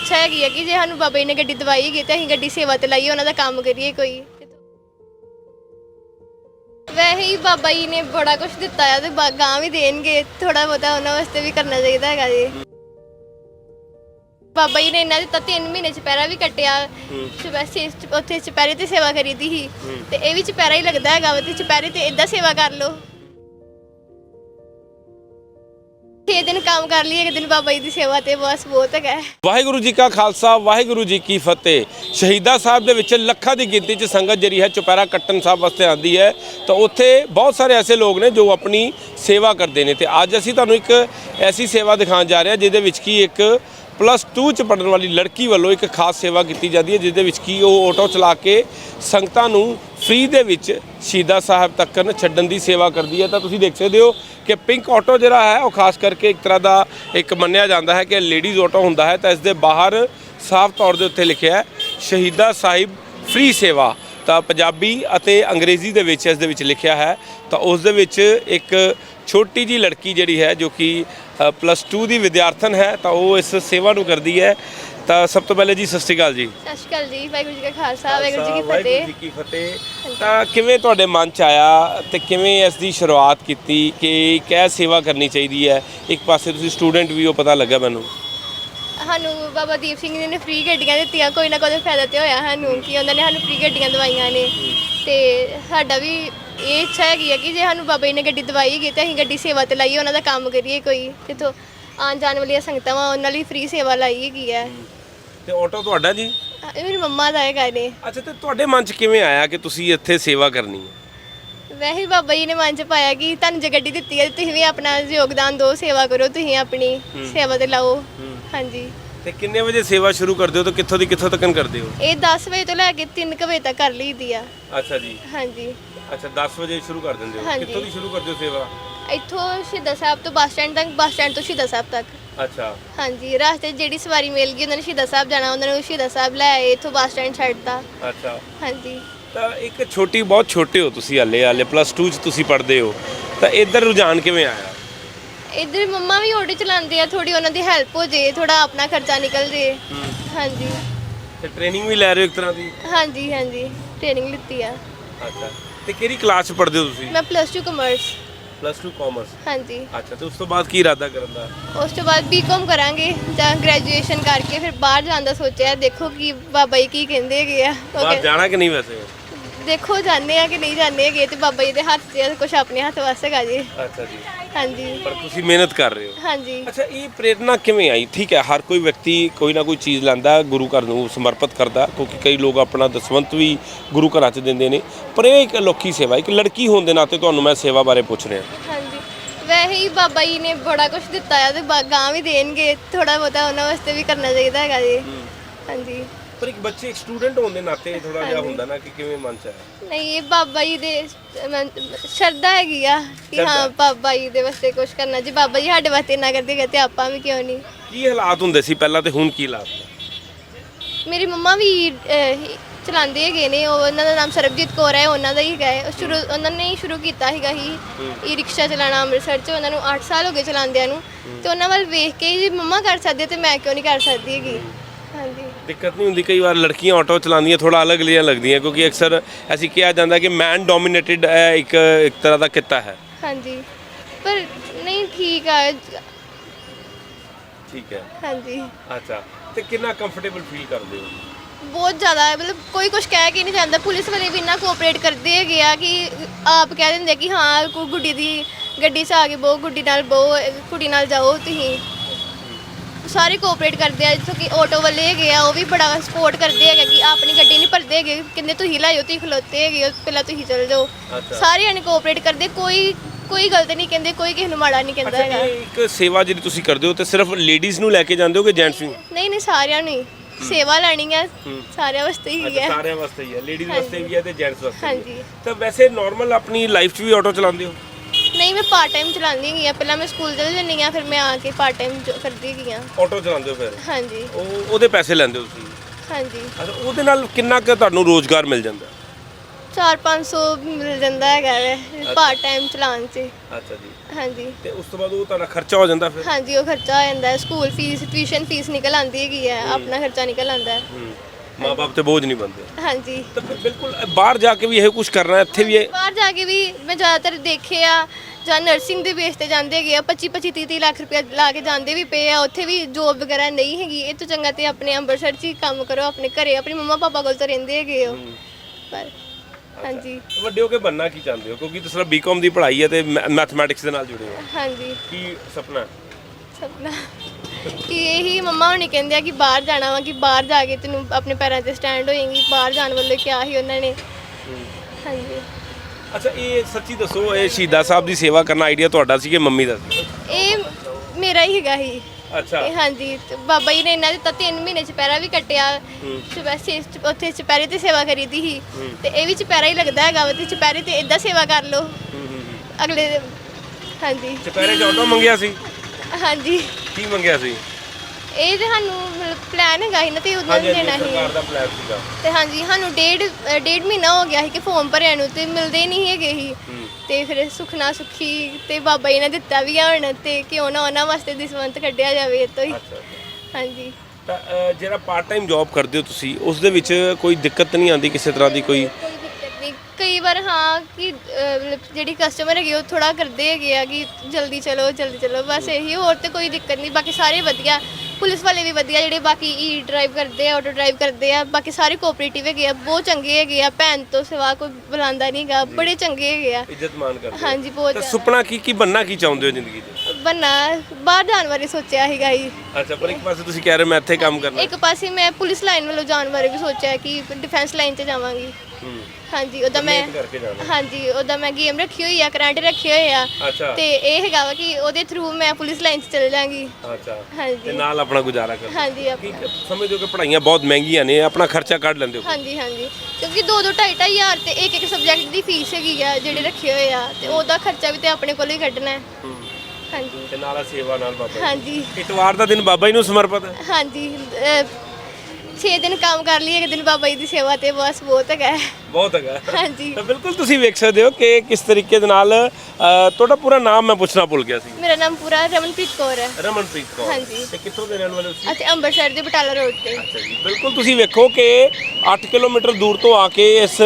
ਇੱਛਾ ਹੈਗੀ ਹੈ ਕਿ ਜੇ ਸਾਨੂੰ ਬਾਬਾ ਜੀ ਨੇ ਗੱਡੀ ਦਵਾਈ ਗਈ ਤੇ ਅਸੀਂ ਗੱਡੀ ਸੇਵਾ ਤੇ ਲਾਈਏ ਉਹਨਾਂ ਦਾ ਕੰਮ ਕਰੀਏ ਕੋਈ। ਵੈਸੇ ਹੀ ਬਾਬਾ ਜੀ ਨੇ ਬੜਾ ਕੁਝ ਦਿੱਤਾ ਆ ਤੇ ਬਾ- ਗਾਂ ਵੀ ਦੇਣਗੇ ਥੋੜਾ ਬਹੁਤਾ ਉਹਨਾਂ ਵਾਸਤੇ ਵੀ ਕਰਨਾ ਚਾਹੀਦਾ ਹੈਗਾ ਜੀ। ਬਾਬਾ ਜੀ ਨੇ ਇਹਨਾਂ ਦਿੱਤਾ 3 ਮਹੀਨੇ ਚੁਪਹਿਰਾ ਵੀ ਕੱਟਿਆ। ਵੈਸੇ ਉੱਥੇ ਚੁਪਹਿਰੇ ਤੇ ਸੇਵਾ ਕਰੀਦੀ ਸੀ। ਤੇ ਇਹ ਵੀ ਚੁਪਹਿਰਾ ਹੀ ਲੱਗਦਾ ਹੈਗਾ ਵਾ ਤੇ ਚੁਪਹਿਰੇ ਤੇ ਇਦਾਂ ਸੇਵਾ ਕਰ ਲਓ। 6 ਦਿਨ ਕੰਮ ਕਰ ਲਈ ਇੱਕ ਦਿਨ ਬਾਬਾ ਜੀ ਦੀ ਸੇਵਾ ਤੇ ਬਸ ਬਹੁਤ ਹੈਗਾ। ਵਾਹਿਗੁਰੂ ਜੀ ਕਾ ਖਾਲਸਾ, ਵਾਹਿਗੁਰੂ ਜੀ ਕੀ ਫਤਿਹ। ਸ਼ਹੀਦਾ ਸਾਹਿਬ ਦੇ ਵਿੱਚ ਲੱਖਾਂ ਦੀ ਗਿਣਤੀ 'ਚ ਸੰਗਤ ਜਿਹੜੀ ਹੈ ਚੁਪਹਿਰਾ ਕੱਟਣ ਸਾਹਿਬ ਵਾਸਤੇ ਆਉਂਦੀ ਹੈ। ਤਾਂ ਉੱਥੇ ਬਹੁਤ ਸਾਰੇ ਐਸੇ ਲੋਕ ਨੇ ਜੋ ਆਪਣੀ ਸੇਵਾ ਕਰਦੇ ਨੇ। ਤੇ ਅੱਜ ਅਸੀਂ ਤੁਹਾਨੂੰ ਇੱਕ ਐਸੀ ਸੇਵਾ ਦਿਖਾਉਣ ਜਾ ਰਹੇ ਹਾਂ, ਜਿਹਦੇ ਵਿੱਚ ਕੀ ਇੱਕ ਪਲੱਸ 2 ਚ ਪੜਨ ਵਾਲੀ ਲੜਕੀ ਵੱਲੋਂ ਇੱਕ ਖਾਸ ਸੇਵਾ ਕੀਤੀ ਜਾਂਦੀ ਹੈ ਜਿਸ ਦੇ ਵਿੱਚ ਕੀ ਉਹ ਆਟੋ ਚਲਾ ਕੇ ਸੰਗਤਾਂ ਨੂੰ ਫ੍ਰੀ ਦੇ ਵਿੱਚ ਸ਼ਹੀਦਾ ਸਾਹਿਬ ਤੱਕਨ ਛੱਡਣ ਦੀ ਸੇਵਾ ਕਰਦੀ ਹੈ। ਤਾਂ ਤੁਸੀਂ ਦੇਖ ਸਕਦੇ ਹੋ ਕਿ ਪਿੰਕ ਆਟੋ ਜਿਹੜਾ ਹੈ, ਉਹ ਖਾਸ ਕਰਕੇ ਇੱਕ ਤਰ੍ਹਾਂ ਦਾ ਇੱਕ ਮੰਨਿਆ ਜਾਂਦਾ ਹੈ ਕਿ ਲੇਡੀਜ਼ ਆਟੋ ਹੁੰਦਾ ਹੈ। ਤਾਂ ਇਸ ਦੇ ਬਾਹਰ ਸਾਫ਼ ਤੌਰ ਦੇ ਉੱਤੇ ਲਿਖਿਆ ਹੈ, ਸ਼ਹੀਦਾ ਸਾਹਿਬ ਫ੍ਰੀ ਸੇਵਾ। ਤਾਂ ਪੰਜਾਬੀ ਅਤੇ ਅੰਗਰੇਜ਼ੀ ਦੇ ਵਿੱਚ ਇਸ ਦੇ ਵਿੱਚ ਲਿਖਿਆ ਹੈ। ਤਾਂ ਉਸ ਦੇ ਵਿੱਚ ਇੱਕ ਛੋਟੀ ਜੀ ਲੜਕੀ ਜਿਹੜੀ ਹੈ ਜੋ ਕਿ ਪਲੱਸ 2 ਦੀ ਵਿਦਿਆਰਥਣ ਹੈ ਤਾਂ ਉਹ ਇਸ ਸੇਵਾ ਨੂੰ ਕਰਦੀ ਹੈ। ਤਾਂ ਸਭ ਤੋਂ ਪਹਿਲੇ ਜੀ ਸਤਿ ਸ਼੍ਰੀ ਅਕਾਲ ਜੀ। ਸਤਿ ਸ਼੍ਰੀ ਅਕਾਲ ਜੀ ਵਾਹਿਗੁਰੂ ਜੀ ਕਾ ਖਾਲਸਾ ਵਾਹਿਗੁਰੂ ਜੀ ਕੀ ਵਾਹਿਗੁਰੂ ਫਤਿਹ। ਜੀ ਕੀ ਫਤਿਹ। ਤਾਂ ਕਿਵੇਂ ਤੁਹਾਡੇ ਮਨ ਚ ਆਇਆ ਤੇ ਕਿਵੇਂ ਇਸ ਦੀ ਸ਼ੁਰੂਆਤ ਕੀਤੀ ਕਿ ਕਿਹ ਸੇਵਾ ਕਰਨੀ ਚਾਹੀਦੀ ਹੈ? ਇੱਕ ਪਾਸੇ ਤੁਸੀਂ ਸਟੂਡੈਂਟ ਵੀ ਹੋ ਪਤਾ ਲੱਗਾ ਮੈਨੂੰ। ਸਾਨੂੰ ਬਾਬਾ ਦੀਪ ਸਿੰਘ ਜੀ ਨੇ ਫ੍ਰੀ ਗੱਡੀਆਂ ਦਿੱਤੀਆਂ ਕੋਈ ਨਾ ਕੋਈ ਫਾਇਦਾ ਤੇ ਹੋਇਆ ਸਾਨੂੰ ਕਿ ਉਹਨਾਂ ਨੇ ਸਾਨੂੰ ਫ੍ਰੀ ਗੱਡੀਆਂ ਦਵਾਈਆਂ ਨੇ। ਤੇ ਸਾਡਾ ਵੀ ਇਹ ਇੱਛਾ ਹੈਗੀ ਹੈ ਕਿ ਜੇ ਸਾਨੂੰ ਬਾਬਾ ਜੀ ਨੇ ਗੱਡੀ ਦਵਾਈ ਗਈ ਤੇ ਅਸੀਂ ਗੱਡੀ ਸੇਵਾ ਤੇ ਲਾਈਏ ਉਹਨਾਂ ਦਾ ਕੰਮ ਕਰੀਏ ਕੋਈ। ਜਿੱਥੋਂ ਆਉਣ ਜਾਣ ਵਾਲੀਆਂ ਸੰਗਤਾਂ ਵਾ ਉਹਨਾਂ ਲਈ ਫ੍ਰੀ ਸੇਵਾ ਲਾਈ ਹੈਗੀ ਹੈ ਤੇ ਆਟੋ ਤੁਹਾਡਾ ਜੀ? ਇਹ ਮੇਰੀ ਮੰਮਾ ਦਾ ਹੈਗਾ ਨੇ ਅੱਛਾ ਤੇ ਤੁਹਾਡੇ ਮਨ ਚ ਕਿਵੇਂ ਆਇਆ ਕਿ ਤੁਸੀਂ ਇੱਥੇ ਸੇਵਾ ਕਰਨੀ ਹੈ? ਵੈਸੇ ਬਾਬਾ ਜੀ ਨੇ ਮਨ ਚ ਪਾਇਆ ਕਿ ਤੁਹਾਨੂੰ ਜੇ ਗੱਡੀ ਦਿੱਤੀ ਹੈ ਤੇ ਤੁਸੀਂ ਵੀ ਆਪਣਾ ਯੋਗਦਾਨ ਦਿਓ ਸੇਵਾ ਕਰੋ ਤੁਸੀਂ ਆਪਣੀ ਸੇਵਾ ਤੇ ਲਾਓ। ਹਾਂਜੀ। ਤੇ ਕਿੰਨੇ ਵਜੇ ਸੇਵਾ ਸ਼ੁਰੂ ਕਰਦੇ ਹੋ ਤੇ ਕਿੱਥੋਂ ਦੀ ਕਿੱਥੋਂ ਤੱਕ ਕਰਦੇ ਹੋ? ਇਹ 10 ਵਜੇ ਤੋਂ ਲੈ ਕੇ 3 ਵਜੇ ਤੱਕ ਕਰ ਲਈਦੀ ਆ। ਅੱਛਾ ਜੀ। ਹਾਂਜੀ। ਅੱਛਾ 10 ਵਜੇ ਸ਼ੁਰੂ ਕਰ ਦਿੰਦੇ ਹੋ। ਹਾਂਜੀ। ਕਿੱਥੋਂ ਦੀ ਸ਼ੁਰੂ ਕਰਦੇ ਹੋ ਸੇਵਾ? ਇੱਥੋਂ ਸ਼ਹੀਦਾਂ ਸਾਹਿਬ ਤੋਂ ਬੱਸ ਸਟੈਂਡ ਤੱਕ ਬੱਸ ਸਟੈਂਡ ਤੋਂ ਸ਼ਹੀਦਾਂ ਸਾਹਿਬ ਤੱਕ। ਅੱਛਾ। ਹਾਂਜੀ ਰਸਤੇ 'ਚ ਜਿਹੜੀ ਸਵਾਰੀ ਮਿਲ ਗਈ ਉਹਨਾਂ ਨੇ ਸ਼ਹੀਦਾਂ ਸਾਹਿਬ ਜਾਣਾ ਉਹਨਾਂ ਨੂੰ ਸ਼ਹੀਦਾਂ ਸਾਹਿਬ ਲੈ ਆਏ ਇੱਥੋਂ ਬੱਸ ਸਟੈਂਡ ਛੱਡਤਾ। ਅੱਛਾ। ਹਾਂਜੀ। ਤਾਂ ਇੱਕ ਛੋਟੀ ਬਹੁਤ ਛੋਟੇ ਹੋ ਤੁਸੀਂ ਹਾਲੇ ਹਾਲੇ ਪਲੱਸ 2 ਚ ਤੁਸੀਂ ਪੜ੍ਹਦੇ ਹੋ। ਤਾਂ ਇੱਧਰ ਰੁਝਾਨ ਕਿਵੇਂ ਆਇਆ? ਇੱਧਰ ਮੰਮਾ ਵੀ ਆਟੋ ਚਲਾਉਂਦੇ ਆ ਥੋੜੀ ਉਹਨਾਂ ਦੀ ਹੈਲਪ ਹੋ ਜੇ ਥੋੜਾ ਆਪਣਾ ਖਰਚਾ ਨਿਕਲ ਜੇ। ਹਾਂਜੀ। ਤੇ ਟ੍ਰੇਨਿੰਗ ਵੀ ਲੈ ਰਹੇ ਹੋ ਇੱਕ ਤਰ੍ਹਾਂ ਦੀ? ਹਾਂਜੀ ਹਾਂਜੀ। ਟ੍ਰੇਨਿੰਗ ਲਿੱਤੀ ਆ। ਅੱਛਾ। ਤੇ ਕਿਹੜੀ ਕਲਾਸ ਚ ਪੜ੍ਹਦੇ ਹੋ ਤੁਸੀਂ? ਮੈਂ ਪਲੱਸ 2 ਕਮਰਸ ਪਲੱਸ 2 ਕਾਮਰਸ ਹਾਂਜੀ। ਅੱਛਾ ਤੇ ਉਸ ਤੋਂ ਬਾਅਦ ਕੀ ਇਰਾਦਾ ਕਰਨ ਦਾ? ਉਸ ਤੋਂ ਬਾਅਦ ਬੀਕਾਮ ਕਰਾਂਗੇ ਜਾਂ ਗ੍ਰੈਜੂਏਸ਼ਨ ਕਰਕੇ ਫਿਰ ਬਾਹਰ ਜਾਣ ਦਾ ਸੋਚਿਆ। ਦੇਖੋ ਕੀ ਬਾਬਾ ਜੀ ਕੀ ਕਹਿੰਦੇ ਹੈਗੇ ਆ। ਉਹ ਬਾਹਰ ਕਹਿ- ਜਾਣਾ ਕਿ ਨਹੀਂ ਵੈਸੇ? ਦੇਖੋ ਜਾਣੇ ਆ ਕਿ ਨਹੀਂ ਜਾਣੇ ਹੈਗੇ ਤੇ ਬਾਬਾ ਜੀ ਦੇ ਹੱਥ 'ਚ ਕੁਝ ਆਪਣੇ ਹੱਥ ਵਾਸਤੇ ਹੈਗਾ ਜੀ। ਅੱਛਾ ਜੀ। ਹਾਂਜੀ। ਪਰ ਤੁਸੀਂ ਮਿਹਨਤ ਕਰ ਰਹੇ ਹੋ। ਹਾਂਜੀ। ਅੱਛਾ ਇਹ ਪ੍ਰੇਰਣਾ ਕਿਵੇਂ ਆਈ? ਠੀਕ ਹੈ ਹਰ ਕੋਈ ਵਿਅਕਤੀ ਕੋਈ ਨਾ ਕੋਈ ਚੀਜ਼ ਲੈਂਦਾ ਗੁਰੂ ਘਰ ਨੂੰ ਸਮਰਪਿਤ ਕਰਦਾ ਕਿਉਂਕਿ ਕਈ ਲੋਕ ਆਪਣਾ ਦਸਵੰਤ ਵੀ ਗੁਰੂ ਘਰਾਂ 'ਚ ਦਿੰਦੇ ਨੇ। ਪਰ ਇਹ ਇੱਕ ਅਲੋਖੀ ਸੇਵਾ ਇੱਕ ਲੜਕੀ ਹੋਣ ਦੇ ਨਾਤੇ ਤੁਹਾਨੂੰ ਮੈਂ ਸੇਵਾ ਬਾਰੇ ਪੁੱਛ ਰਿਹਾ। ਹਾਂਜੀ। ਵੈਸੇ ਹੀ ਬਾਬਾ ਜੀ ਨੇ ਬੜਾ ਕੁਝ ਦਿੱਤਾ ਆ ਤੇ ਬਾ- ਗਾਂ ਵੀ ਦੇਣਗੇ ਥੋੜਾ ਬਹੁਤਾ ਉਹਨਾਂ ਵਾਸਤੇ ਵੀ ਕਰਨਾ ਚਾਹੀਦਾ ਹੈਗਾ ਜੀ। ਹਾਂਜੀ। ਪਰ ਇੱਕ ਬੱਚੇ ਇੱਕ ਸਟੂਡੈਂਟ ਹੋਣ ਦੇ ਨਾਤੇ ਥੋੜਾ ਜਿਹਾ ਹੁੰਦਾ ਨਾ ਕਿ ਕਿਵੇਂ ਮਨ ਚ ਆਇਆ? ਨਹੀਂ ਇਹ ਬਾਬਾ ਜੀ ਦੇ ਅਮ, ਸ਼ਰਧਾ ਹੈਗੀ ਆ ਕਿ ਸ਼ਰਧਾ। ਹਾਂ ਬਾਬਾ ਜੀ ਦੇ ਵਾਸਤੇ ਕੁਝ ਕਰਨਾ। ਜੇ ਬਾਬਾ ਜੀ ਸਾਡੇ ਵਾਸਤੇ ਨਾ ਕਰਦੇ ਗਏ ਤੇ ਆਪਾਂ ਵੀ ਕਿਉਂ ਨਹੀਂ? ਕੀ ਹਾਲਾਤ ਹੁੰਦੇ ਸੀ ਪਹਿਲਾਂ ਤੇ ਹੁਣ ਕੀ ਹਾਲਾਤ ਨੇ? ਮੇਰੀ ਮੰਮਾ ਵੀ ਅਹ, ਚਲਾਉਂਦੇ ਹੈਗੇ ਨੇ। ਉਹ ਉਹਨਾਂ ਦਾ ਨਾਮ ਸਰਬਜੀਤ ਕੌਰ ਹੈ ਉਹਨਾਂ ਦਾ ਹੀ ਹੈਗਾ ਹੈ। ਉਹ ਸ਼ੁਰੂ ਉਹਨਾਂ ਨੇ ਹੀ ਸ਼ੁਰੂ ਕੀਤਾ ਹੈਗਾ ਹੀ। ਈ ਰਿਕਸ਼ਾ ਚਲਾਉਣਾ ਅੰਮ੍ਰਿਤਸਰ 'ਚ। ਉਹਨਾਂ ਨੂੰ 8 ਸਾਲ ਹੋ ਗਏ ਚਲਾਉਂਦਿਆਂ ਨੂੰ। ਤੇ ਉਹਨਾਂ ਵੱਲ ਵੇਖ ਕੇ ਹੀ ਜੇ ਮੰਮਾ ਕਰ ਸਕਦੇ ਤੇ ਮੈਂ ਕਿਉਂ ਨਹੀਂ ਕਰ ਸਕਦੀ ਹੈਗੀ। ਹਾਂਜੀ। ਦਿੱਕਤ ਨਹੀਂ ਹੁੰਦੀ ਕਈ ਵਾਰ ਲੜਕੀਆਂ ਆਟੋ ਚਲਾਉਂਦੀਆਂ ਥੋੜਾ ਅਲੱਗ ਲਿਆ ਲੱਗਦੀਆਂ ਕਿਉਂਕਿ ਅਕਸਰ ਅਸੀਂ ਕਿਹਾ ਜਾਂਦਾ ਕਿ ਮੈਨ ਡੋਮੀਨੇਟਿਡ ਇੱਕ ਇੱਕ ਤਰ੍ਹਾਂ ਦਾ ਕਿੱਤਾ ਹੈ। ਹਾਂਜੀ। ਪਰ ਨਹੀਂ ਠੀਕ ਆ। ਠੀਕ ਹੈ। ਹਾਂਜੀ। ਅੱਛਾ। ਤੇ ਕਿੰਨਾ ਕੰਫਰਟੇਬਲ ਫੀਲ ਕਰਦੇ ਹੋ? ਬਹੁਤ ਜ਼ਿਆਦਾ ਹੈ। ਮਤਲਬ ਕੋਈ ਕੁਝ ਕਹਿ ਕੇ ਨਹੀਂ ਜਾਂਦਾ। ਪੁਲਿਸ ਵਾਲੇ ਵੀ ਇੰਨਾ ਕੋਆਪਰੇਟ ਕਰਦੇ ਹੈਗੇ ਆ ਕਿ ਆਪ ਕਹਿ ਦਿੰਦੇ ਕਿ ਹਾਂ ਕੋ ਗੁੱਡੀ ਦੀ ਗੱਡੀ 'ਚ ਆ ਕੇ ਬਹੁ ਗੁੱਡੀ ਨਾਲ ਬਹੁ ਕੁੜੀ ਨਾਲ ਜਾਓ ਤੁਸੀਂ। ਸਾਰੇ ਕੋਆਪਰੇਟ ਕਰਦੇ ਆ ਜਿੱਥੋਂ ਕਿ ਆਟੋ ਵਾਲੇ ਹੈਗੇ ਆ ਉਹ ਵੀ ਬੜਾ ਸਪੋਰਟ ਕਰਦੇ ਹੈਗੇ ਕਿ ਆਪਣੀ ਗੱਡੀ ਨਹੀਂ ਭਰਦੇ ਹੈਗੇ ਕਹਿੰਦੇ ਤੁਸੀਂ ਲਾਇਓ ਤੁਸੀਂ ਖਲੋਤੇ ਹੈਗੇ ਹੋ, ਪਹਿਲਾਂ ਤੁਸੀਂ ਚਲ ਜਾਓ। ਸਾਰੇ ਨੇ ਕੋਆਪਰੇਟ ਕਰਦੇ ਕੋਈ ਕੋਈ ਗਲਤ ਨਹੀਂ ਕਹਿੰਦੇ ਕੋਈ ਕਿਸੇ ਨੂੰ ਮਾੜਾ ਨਹੀਂ ਕਹਿੰਦਾ ਅੱਛਾ ਹੈਗਾ। ਇਹ ਇੱਕ ਸੇਵਾ ਜਿਹੜੀ ਤੁਸੀਂ ਕਰਦੇ ਹੋ ਤੇ ਸਿਰਫ ਲੇਡੀਜ਼ ਨੂੰ ਲੈ ਕੇ ਜਾਂਦੇ ਹੋ ਕਿ ਜੈਂਟਸ ਨੂੰ? ਨਹੀਂ ਨਹੀਂ ਸਾਰਿਆਂ ਨੂੰ ਹੀ। ਸੇਵਾ ਲੈਣੀ ਆ ਸਾਰਿਆਂ ਵਾਸਤੇ ਹੀ ਅੱਛਾ ਹੈ। ਸਾਰਿਆਂ ਵਾਸਤੇ ਹੀ ਹੈ। ਲੇਡੀਜ਼। ਵਾਸਤੇ ਵੀ ਹੈ ਤੇ ਜੈਂਟਸ ਵਾਸਤੇ ਵੀ ਹੈ। ਹਾਂਜੀ। ਤਾਂ ਵੈਸੇ ਨਾਰਮਲ ਆਪਣੀ ਲਾਈਫ 'ਚ ਵੀ ਆਟੋ ਚਲਾਉਂਦੇ ਹੋ? ਨਹੀਂ ਮੈਂ ਪਾਰਟ ਟਾਈਮ ਚਲਾਉਂਦੀ ਹੈਗੀ ਆ ਪਹਿਲਾਂ ਮੈਂ ਸਕੂਲ ਚਲ ਜਾਂਦੀ ਆ ਫਿਰ ਮੈਂ ਆ ਕੇ ਪਾਰਟ ਟਾਈਮ ਕਰਦੀ ਹੈਗੀ ਆ ਆਟੋ ਚਲਾਉਂਦੇ ਹੋ ਫਿਰ? ਹਾਂਜੀ। ਉਹ ਉਹਦੇ ਪੈਸੇ ਲੈਂਦੇ ਹੋ ਤੁਸੀਂ? ਹਾਂਜੀ। ਅੱਛਾ ਉਹਦੇ ਨਾਲ ਕਿੰਨਾ ਕੁ ਤੁਹਾਨੂੰ ਰੋਜ਼ਗਾਰ ਮਿਲ ਜਾਂਦਾ? 4-500 ਮਿਲ ਜਾਂਦਾ ਹੈਗਾ ਵੇ ਪਾਰਟ ਟਾਈਮ ਚਲਾਉਣ 'ਚ। ਅੱਛਾ ਜੀ। ਹਾਂਜੀ। ਤੇ ਉਸ ਤੋਂ ਬਾਅਦ ਉਹ ਤੁਹਾਡਾ ਖਰਚਾ ਹੋ ਜਾਂਦਾ ਫਿਰ? ਹਾਂਜੀ ਉਹ ਖਰਚਾ ਆ ਜਾਂਦਾ ਹੈ। ਸਕੂਲ ਫੀਸ ਟਿਊਸ਼ਨ ਫੀਸ ਨਿਕਲ ਆਉਂਦੀ ਹੈਗੀ ਹੈ। ਆਪਣਾ ਖਰਚਾ ਨਿਕਲ ਆਉਂਦਾ ਹੈ। ਹੂੰ। ਮਾਪੇ ਤੇ ਬੋਝ ਨਹੀਂ ਬਣਦੇ। ਹਾਂਜੀ। ਤਾਂ ਫਿਰ ਬਿਲਕੁਲ ਬਾਹਰ ਜਾ ਕੇ ਵੀ ਇਹ ਕੁਝ ਕਰਨਾ ਇੱਥੇ ਵੀ ਇਹ ਬਾਹਰ ਜਾ ਕੇ ਵੀ ਮੈਂ ਜ਼ਿਆਦਾਤਰ ਦੇਖਿਆ ਜਾਂ ਨਰਸਿੰਗ ਦੇ ਬੇਸ ਤੇ ਜਾਂਦੇ ਹੈਗੇ ਆ 25 25 30 30 ਲੱਖ ਰੁਪਏ ਲਾ ਕੇ ਜਾਂਦੇ ਵੀ ਪਏ ਆ ਉੱਥੇ ਵੀ ਜੋਬ ਵਗੈਰਾ ਨਹੀਂ ਹੈਗੀ ਇਹ ਤੋਂ ਚੰਗਾ ਤੇ ਆਪਣੇ ਅੰਮ੍ਰਿਤਸਰ 'ਚ ਹੀ ਕੰਮ ਕਰੋ ਆਪਣੇ ਘਰੇ ਆਪਣੀ ਮੰਮਾ ਪਾਪਾ ਕੋਲ ਤਾਂ ਰਹਿੰਦੇ ਹੈਗੇ ਹੋ। ਪਰ ਹਾਂਜੀ। ਵੱਡੇ ਹੋ ਕੇ ਬੰਨਾ ਕੀ ਚਾਹੁੰਦੇ ਹੋ? ਕਿਉਂਕਿ ਤੁਸੀਂ ਬੀਕਾਮ ਦੀ ਪੜ੍ਹਾਈ ਹੈ ਤੇ ਮੈਥਮੈਟਿਕਸ ਦੇ ਨਾਲ ਜੁੜੇ ਹੋ। ਹਾਂਜੀ। ਕੀ ਸੁਪਨਾ? ਹੈ? ਸਪਨਾ? ਕਿ ਇਹੀ ਮੰਮਾ ਹੁਣੀ ਕਹਿੰਦੇ ਆ ਕਿ ਬਾਹਰ ਜਾਣਾ ਵਾ ਕਿ ਬਾਹਰ ਜਾ ਕੇ ਤੈਨੂੰ ਆਪਣੇ ਪੈਰਾਂ ਤੇ ਸਟੈਂਡ ਹੋਏਗੀ ਬਾਹਰ ਜਾਣ ਵੱਲੋਂ ਕਿਹਾ ਸੀ ਉਹਨਾਂ ਨੇ। ਹਾਂਜੀ। ਅੱਛਾ ਇਹ ਸੱਚੀ ਦੱਸੋ ਇਹ ਸ਼ਹੀਦਾ ਸਾਹਿਬ ਦੀ ਸੇਵਾ ਕਰਨਾ ਆਈਡੀਆ ਤੁਹਾਡਾ ਸੀ ਕਿ ਮੰਮੀ ਦਾ ਸੀ? ਇਹ ਮੇਰਾ ਹੀ ਹੈਗਾ ਸੀ। ਅੱਛਾ। ਇਹ ਹਾਂਜੀ ਤੇ ਬਾਬਾ ਜੀ ਨੇ ਇਹਨਾਂ ਦਿੱਤਾ 3 ਮਹੀਨੇ ਚ ਪੈਰਾ ਵੀ ਕੱਟਿਆ। ਸਵੇਸੇ ਉੱਥੇ ਚਪੈਰੇ ਤੇ ਸੇਵਾ ਕਰੀਦੀ ਸੀ। ਤੇ ਇਹ ਵੀ ਚਪੈਰਾ ਹੀ ਲੱਗਦਾ ਹੈਗਾ ਵਾ ਤੇ ਚਪੈਰੇ ਤੇ ਇਦਾਂ ਸੇਵਾ ਕਰ ਲਓ। ਅਗਲੇ ਹਾਂਜੀ। ਚਪੈਰੇ ਆਟੋ ਮੰਗਿਆ ਸੀ? ਹਾਂਜੀ। ਕੀ ਮੰਗਿਆ ਸੀ? ਇਹ ਤੇ ਸਾਨੂੰ ਪਲਾਨ ਹੈਗਾ ਸੀ ਨਾ ਤੇ ਉਹਨਾਂ ਨੂੰ ਦੇਣਾ ਸੀ। ਸਰਕਾਰ ਦਾ ਪਲਾਨ ਸੀਗਾ। ਤੇ ਹਾਂਜੀ ਸਾਨੂੰ ਡੇਢ ਅ, ਡੇਢ ਮਹੀਨਾ ਹੋ ਗਿਆ ਸੀ ਕਿ ਫਾਰਮ ਭਰਿਆ ਨੂੰ ਤੇ ਮਿਲਦੇ ਨਹੀਂ ਹੈਗੇ ਸੀ। ਤੇ ਫਿਰ ਸੁਖਨਾ ਸੁਖੀ ਤੇ ਬਾਬਾ ਜੀ ਨੇ ਦਿੱਤਾ ਵੀ ਆ ਹੁਣ ਤੇ ਕਿਉਂ ਨਾ ਉਹਨਾਂ ਵਾਸਤੇ ਦਿਸਵੰਤ ਕੱਢਿਆ ਜਾਵੇ ਇਹ ਤੋਂ ਹੀ। ਅੱਛਾ ਹਾਂਜੀ। ਤਾਂ ਅ, ਜਿਹੜਾ ਪਾਰਟ ਟਾਈਮ ਜੌਬ ਕਰਦੇ ਹੋ ਤੁਸੀਂ ਉਸ ਦੇ ਵਿੱਚ ਕੋਈ ਦਿੱਕਤ ਨਹੀਂ ਆਉਂਦੀ ਕਿਸੇ ਤਰ੍ਹਾਂ ਦੀ ਕੋਈ? ਕੋਈ ਨਹੀਂ ਵਾਰ ਹਾਂ ਕਿ ਮਤਲਬ ਜਿਹੜੀ ਕਸਟਮਰ ਹੈਗੇ ਉਹ ਥੋੜਾ ਕਰਦੇ ਹੈਗੇ ਆ ਕਿ ਜਲਦੀ ਚਲੋ ਜਲਦੀ ਚਲੋ ਬਸ ਇਹੀ ਹੋਰ ਤੇ ਕੋਈ ਦਿੱਕਤ ਨਹੀਂ ਬਾਕੀ ਸਾਰੇ ਵਧੀਆ ਪੁਲਿਸ ਵਾਲੇ ਵੀ ਵਧੀਆ ਜਿਹੜੇ ਬਾਕੀ ਈ ਡਰਾਈਵ ਕਰਦੇ ਆ ਆਟੋ ਡਰਾਈਵ ਕਰਦੇ ਆ ਬਾਕੀ ਸਾਰੇ ਕੋਆਪਰੇਟਿਵ ਹੈਗੇ ਆ ਬਹੁਤ ਚੰਗੇ ਹੈਗੇ ਆ ਭੈਣ ਤੋਂ ਸਿਵਾ ਕੋਈ ਬੁਲਾਉਂਦਾ ਨਹੀਂਗਾ ਬੜੇ ਚੰਗੇ ਹੈਗੇ ਆ ਇੱਜ਼ਤ ਮਾਨ ਕਰਦੇ ਹੋ। ਹਾਂਜੀ ਬਹੁਤ ਤਾਂ ਜ਼ਿਆਦਾ। ਸੁਪਨਾ ਕੀ ਕੀ ਬੰਨਾ ਕੀ ਚਾਹੁੰਦੇ ਹੋ ਜ਼ਿੰਦਗੀ 'ਚ ਬੰਨਾ ਬਾਹਰ ਜਾਣ ਬਾਰੇ ਸੋਚਿਆ ਸੀਗਾ ਜੀ। ਅੱਛਾ ਪਰ ਇੱਕ ਪਾਸੇ ਤੁਸੀਂ ਕਹਿ ਰਹੇ ਹੋ ਮੈਂ ਇੱਥੇ ਕੰਮ ਕਰਨਾ ਇੱਕ ਪਾਸੇ ਮੈਂ ਪੁਲਿਸ ਲਾਈਨ ਵੱਲੋਂ ਜਾਣ ਬਾਰੇ ਵੀ ਸੋਚਿਆ ਕਿ ਡਿਫੈਂਸ ਲਾਈਨ 'ਚ ਜਾਵਾਂਗੀ। ਹੂੰ। ਹਾਂਜੀ ਉਹਦਾ ਮੈਂ ਮਿਹਨਤ ਕਰਕੇ ਜਾਣਾ। ਹਾਂਜੀ ਉਹਦਾ ਮੈਂ ਗੇਮ ਰੱਖੀ ਹੋਈ ਆ ਕਰੰਟ ਰੱਖੇ ਹੋਏ ਆ। ਅੱਛਾ। ਤੇ ਇਹ ਹੈਗਾ ਵਾ ਕਿ ਉਹਦੇ ਥਰੂ ਮੈਂ ਪੁਲਿਸ ਲਾਈਨ 'ਚ ਚਲ ਜਾਾਂਗੀ ਅੱਛਾ। ਤੇ ਹਾਂਜੀ ਨਾਲ ਆਪਣਾ ਗੁਜ਼ਾਰਾ ਕਰ ਹਾਂਜੀ ਆਪ- ਕੀ ਸਮਝਦੇ ਹੋ ਕਿ ਪੜ੍ਹਾਈਆਂ ਬਹੁਤ ਮਹਿੰਗੀਆਂ ਨੇ ਆਪਣਾ ਖਰਚਾ ਕੱਢ ਲੈਂਦੇ ਹੋ। ਹਾਂਜੀ ਹਾਂਜੀ। ਕਿਉਂਕਿ 2 2 2.5 ਹਜ਼ਾਰ ਤੇ ਇੱਕ ਇੱਕ ਸਬਜੈਕਟ ਦੀ ਫੀਸ ਹੈਗੀ ਆ ਜਿਹੜੇ ਰੱਖੇ ਹੋਏ ਆ ਤੇ ਉਹਦਾ ਖਰਚਾ ਵੀ ਤੇ ਆਪਣੇ ਕੋਲ ਹੀ ਕੱਢਣਾ ਹੈ। ਹਾਂਜੀ। ਤੇ ਨਾਲ ਸੇਵਾ ਨਾਲ ਬਾਬਾ ਹਾਂਜੀ। ਜੀ ਇਤਵਾਰ ਦਾ ਦਿਨ ਬਾਬਾ ਜੀ ਨੂੰ ਸਮਰਪਿਤ ਹੈ। ਹਾਂਜੀ 6 ਦਿਨ ਕੰਮ ਕਰ ਲਈ ਇੱਕ ਦਿਨ ਬਾਬਾ ਜੀ ਦੀ ਸੇਵਾ ਤੇ ਬਸ ਬਹੁਤ ਹੈਗਾ ਹੈ। ਬਹੁਤ ਹੈਗਾ। ਹਾਂਜੀ। ਤਾਂ ਬਿਲਕੁਲ ਤੁਸੀਂ ਵੇਖ ਸਕਦੇ ਹੋ ਕਿ ਕਿਸ ਤਰੀਕੇ ਦੇ ਨਾਲ ਅ, ਤੁਹਾਡਾ ਪੂਰਾ ਨਾਮ ਮੈਂ ਪੁੱਛਣਾ ਭੁੱਲ ਗਿਆ ਸੀ। ਮੇਰਾ ਨਾਮ ਪੂਰਾ ਰਮਨਪ੍ਰੀਤ ਕੌਰ ਹੈ। ਰਮਨਪ੍ਰੀਤ ਕੌਰ। ਹਾਂਜੀ। ਤੇ ਕਿੱਥੋਂ ਦੇ ਰਹਿਣ ਵਾਲੇ ਹੋ ਤੁਸੀਂ? ਅਤੇ ਅੰਮ੍ਰਿਤਸਰ ਦੇ ਬਟਾਲਾ ਰੋਡ ਤੇ। ਅੱਛਾ ਜੀ ਬਿਲਕੁਲ ਤੁਸੀਂ ਵੇਖੋ ਕਿ 8 ਕਿਲੋਮੀਟਰ ਦੂਰ ਤੋਂ ਆ ਕੇ ਇਸ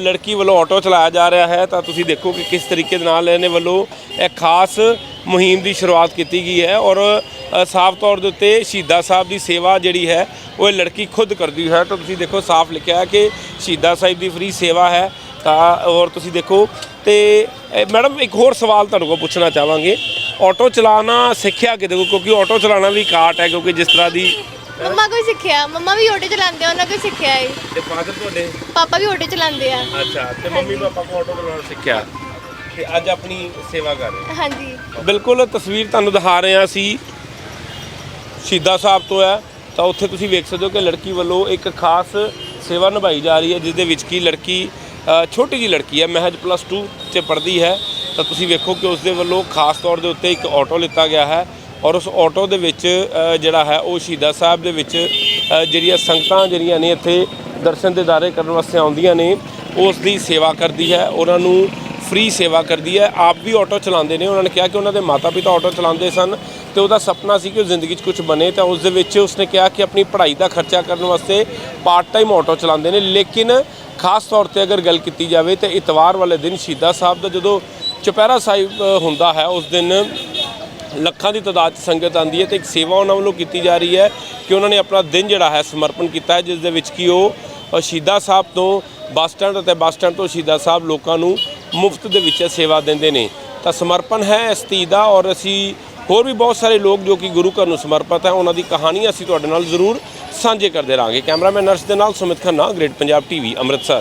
ਲੜਕੀ ਵੱਲੋਂ ਆਟੋ ਚਲਾਇਆ ਜਾ ਰਿਹਾ ਹੈ, ਤਾਂ ਤੁਸੀਂ ਦੇਖੋ ਕਿ ਕਿਸ ਤਰੀਕੇ ਦੇ ਨਾਲ ਇਹਨੇ ਵੱਲੋਂ ਇਹ ਖਾਸ ਮੁਹਿੰਮ ਦੀ ਸ਼ੁਰੂਆਤ ਕੀਤੀ ਗਈ ਹੈ ਔਰ ਸਾਫ਼ ਤੌਰ ਦੇ ਉੱਤੇ ਸ਼ਹੀਦਾ ਸਾਹਿਬ ਦੀ ਸੇਵਾ ਜਿਹੜੀ ਹੈ, ਉਹ ਇਹ ਲੜਕੀ ਖੁਦ ਕਰਦੀ ਹੈ। ਤਾਂ ਤੁਸੀਂ ਦੇਖੋ ਸਾਫ਼ ਲਿਖਿਆ ਹੈ ਕਿ ਸ਼ਹੀਦਾ ਸਾਹਿਬ ਦੀ ਫ੍ਰੀ ਸੇਵਾ ਹੈ, ਤਾਂ, ਔਰ ਤੁਸੀਂ ਦੇਖੋ, ਤੇ ਮੈਡਮ ਇੱਕ ਹੋਰ ਸਵਾਲ ਤੁਹਾਨੂੰ ਕੋਲ ਪੁੱਛਣਾ ਚਾਹਾਂਗੇ। ਆਟੋ ਚਲਾਉਣਾ ਸਿੱਖਿਆ ਕਿਤੇ ਕੋਲ? ਕਿਉਂਕਿ ਆਟੋ ਚਲਾਉਣਾ ਵੀ ਕਾਟ ਹੈ, ਕਿਉਂਕਿ ਜਿਸ ਤਰ੍ਹਾਂ ਦੀ ਮੰਮਾ ਕੋਈ ਸਿੱਖਿਆ? ਮੰਮਾ ਵੀ ਆਟੋ ਚਲਾਉਂਦੇ ਆ ਉਹਨਾਂ ਕੋਈ ਸਿੱਖਿਆ ਹੈ ਤੇ ਫਾਦਰ ਤੁਹਾਡੇ? ਪਾਪਾ ਵੀ ਆਟੋ ਚਲਾਉਂਦੇ ਆ। ਅੱਛਾ ਤੇ ਮੰਮੀ ਪਾਪਾ ਕੋਲ ਆਟੋ ਚਲਾਉਣਾ ਸਿੱਖਿਆ? ਤੇ ਅੱਜ ਆਪਣੀ ਸੇਵਾ ਕਰ ਰਹੇ ਹਾਂਜੀ। ਬਿਲਕੁਲ ਤਸਵੀਰ ਤੁਹਾਨੂੰ ਦਿਖਾ ਰਹੇ ਹਾਂ ਅਸੀਂ। ਸ਼ਹੀਦਾਂ ਸਾਹਿਬ ਤੋਂ ਹੈ। ਤਾਂ ਉੱਥੇ ਤੁਸੀਂ ਵੇਖ ਸਕਦੇ ਹੋ ਕਿ ਲੜਕੀ ਵੱਲੋਂ ਇੱਕ ਖਾਸ ਸੇਵਾ ਨਿਭਾਈ ਜਾ ਰਹੀ ਹੈ ਜਿਸ ਦੇ ਵਿੱਚ ਕੀ ਲੜਕੀ ਛੋਟੀ ਜੀ ਲੜਕੀ ਹੈ ਮਹਿਜ ਪਲੱਸ 2 'ਚ ਪੜ੍ਹਦੀ ਹੈ। ਤਾਂ ਤੁਸੀਂ ਵੇਖੋ ਕਿ ਉਸ ਦੇ ਵੱਲੋਂ ਖਾਸ ਤੌਰ ਦੇ ਉੱਤੇ ਇੱਕ ਆਟੋ ਲਿੱਤਾ ਗਿਆ ਹੈ। ਔਰ ਉਸ ਆਟੋ ਦੇ ਵਿੱਚ ਜਿਹੜਾ ਹੈ, ਉਹ ਸ਼ਹੀਦਾਂ ਸਾਹਿਬ ਦੇ ਵਿੱਚ ਜਿਹੜੀਆਂ ਸੰਗਤਾਂ ਜਿਹੜੀਆਂ ਨੇ ਇੱਥੇ ਦਰਸ਼ਨ ਦਿਦਾਰੇ ਕਰਨ ਵਾਸਤੇ ਆਉਂਦੀਆਂ ਨੇ, ਉਸ ਦੀ ਸੇਵਾ ਕਰਦੀ ਹੈ, ਉਹਨਾਂ ਨੂੰ ਫ੍ਰੀ ਸੇਵਾ ਕਰਦੀ ਹੈ। ਆਪ ਵੀ ਆਟੋ ਚਲਾਉਂਦੇ ਨੇ। ਉਹਨਾਂ ਨੇ ਕਿਹਾ ਕਿ ਉਹਨਾਂ ਦੇ ਮਾਤਾ-ਪਿਤਾ ਆਟੋ ਚਲਾਉਂਦੇ ਸਨ ਤੇ ਉਹਦਾ ਸੁਪਨਾ ਸੀ ਕਿ ਉਹ ਜ਼ਿੰਦਗੀ 'ਚ ਕੁਝ ਬਣੇ। ਤਾਂ ਉਸ ਦੇ ਵਿੱਚ ਉਸਨੇ ਕਿਹਾ ਕਿ ਆਪਣੀ ਪੜ੍ਹਾਈ ਦਾ ਖਰਚਾ ਕਰਨ ਵਾਸਤੇ ਪਾਰਟ ਟਾਈਮ ਆਟੋ ਚਲਾਉਂਦੇ ਨੇ। ਲੇਕਿਨ ਖਾਸ ਤੌਰ ਤੇ ਅਗਰ ਗੱਲ ਕੀਤੀ ਜਾਵੇ ਤੇ ਇਤਵਾਰ ਵਾਲੇ ਦਿਨ ਸ਼ਹੀਦਾਂ ਸਾਹਿਬ ਦਾ ਜਦੋਂ ਚੁਪਹਿਰਾ ਸਾਹਿਬ ਹੁੰਦਾ ਹੈ, ਉਸ ਦਿਨ ਲੱਖਾਂ ਦੀ ਤਾਦਾਦ 'ਚ ਸੰਗਤ ਆਂਦੀ ਹੈ ਤੇ ਇੱਕ ਸੇਵਾ ਉਹਨਾਂ ਵੱਲੋਂ ਕੀਤੀ ਜਾ ਰਹੀ ਹੈ ਕਿ ਉਹਨਾਂ ਨੇ ਆਪਣਾ ਦਿਨ ਜਿਹੜਾ ਹੈ ਸਮਰਪਣ ਕੀਤਾ ਹੈ ਜਿਸ ਦੇ ਵਿੱਚ ਕਿ ਉਹ ਅ, ਸਾਹਿਬ ਤੋਂ ਬੱਸ ਸਟੈਂਡ ਅਤੇ ਬੱਸ ਸਟੈਂਡ ਤੋਂ ਸ਼ਹੀਦਾਂ ਸਾਹਿਬ ਲੋਕਾਂ ਨੂੰ ਮੁਫਤ ਦੇ ਵਿੱਚ ਸੇਵਾ ਦਿੰਦੇ ਨੇ। ਤਾਂ ਸਮਰਪਣ ਹੈ ਇਸ ਧੀ ਦਾ ਔਰ ਅਸੀਂ ਹੋਰ ਵੀ ਬਹੁਤ ਸਾਰੇ ਲੋਕ ਜੋ ਕਿ ਗੁਰੂ ਘਰ ਨੂੰ ਸਮਰਪਿਤ ਹੈ ਉਹਨਾਂ ਦੀ ਕਹਾਣੀ ਅਸੀਂ ਤੁਹਾਡੇ ਨਾਲ ਜ਼ਰੂਰ ਸਾਂਝੇ ਕਰਦੇ ਰਹਾਂਗੇ। ਕੈਮਰਾਮੈਨ ਨਰਸ ਦੇ ਨਾਲ ਸੁਮਿਤ ਖੰਨਾ ਗ੍ਰੇਟ ਪੰਜਾਬ ਟੀਵੀ ਅੰਮ੍ਰਿਤਸਰ।